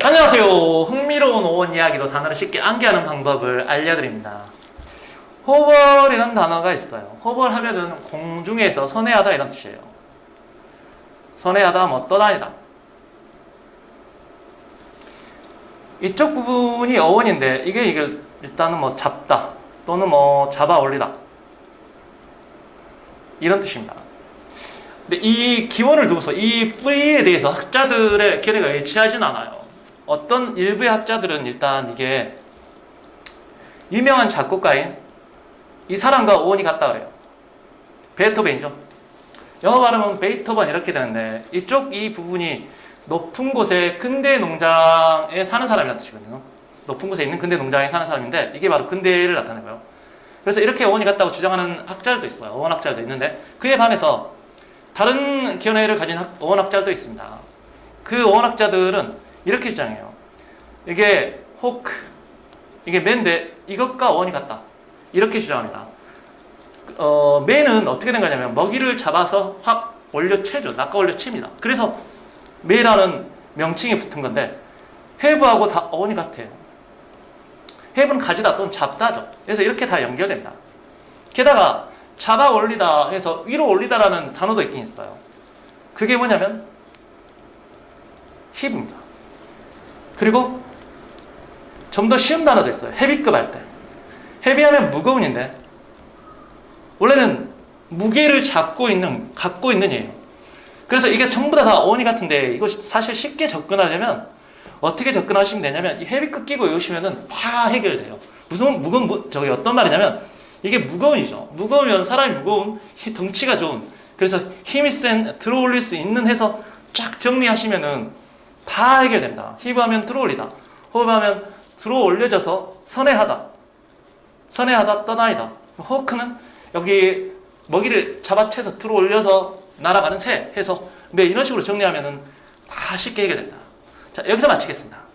안녕하세요. 흥미로운 오원 이야기로 단어를 쉽게 암기하는 방법을 알려드립니다. 호벌이라는 단어가 있어요. 호벌 하면은 공중에서 선회하다 이런 뜻이에요. 선회하다 뭐 떠다니다. 이쪽 부분이 어원인데 이게 이게 일단은 뭐 잡다 또는 뭐 잡아 올리다 이런 뜻입니다. 근데 이 기원을 두고서 이 뿌리에 대해서 학자들의 견해가 일치하진 않아요. 어떤 일부의 학자들은 일단 이게 유명한 작곡가인 이 사람과 오원이 같다 그래요. 베토벤이죠. 영어 발음은 베이토벤 이렇게 되는데 이쪽 이 부분이 높은 곳에 근대 농장에 사는 사람이라는 뜻이거든요. 높은 곳에 있는 근대 농장에 사는 사람인데 이게 바로 근대를 나타내고요. 그래서 이렇게 어원이 같다고 주장하는 학자들도 있어요. 어원 학자들도 있는데 그에 반해서 다른 견해를 가진 학- 어원 학자도 있습니다. 그 어원 학자들은 이렇게 주장해요. 이게 호크, 이게 맨데 이것과 어원이 같다. 이렇게 주장합니다. 어, 매는 어떻게 된 거냐면 먹이를 잡아서 확 올려채죠. 낚아 올려칩니다. 그래서 매라는 명칭이 붙은 건데 해부하고 다 어원이 같아요. 해부는 가지다 또는 잡다죠. 그래서 이렇게 다 연결됩니다. 게다가 잡아 올리다 해서 위로 올리다라는 단어도 있긴 있어요. 그게 뭐냐면 힙입니다. 그리고 좀 더 쉬운 단어도 있어요. 헤비급 할 때. 헤비하면 무거운인데 원래는 무게를 잡고 있는 갖고 있는 예요. 그래서 이게 전부 다, 다 어원이 같은데 이거 사실 쉽게 접근하려면 어떻게 접근하시면 되냐면 이 헤비급 끼고 외우시면은 다 해결돼요. 무슨 무거운 무- 저기 어떤 말이냐면 이게 무거운이죠. 무거우면 사람이 무거운 히- 덩치가 좋은 그래서 힘이 센 들어올릴 수 있는 해서 쫙 정리하시면은 다 해결됩니다. 힙하면 들어올리다, 호흡하면 들어올려져서 선회하다, 선회하다 떠나이다. 호크는 여기 먹이를 잡아채서 들어올려서 날아가는 새 해서 네, 이런 식으로 정리하면은 다 쉽게 해결됩니다. 자 여기서 마치겠습니다.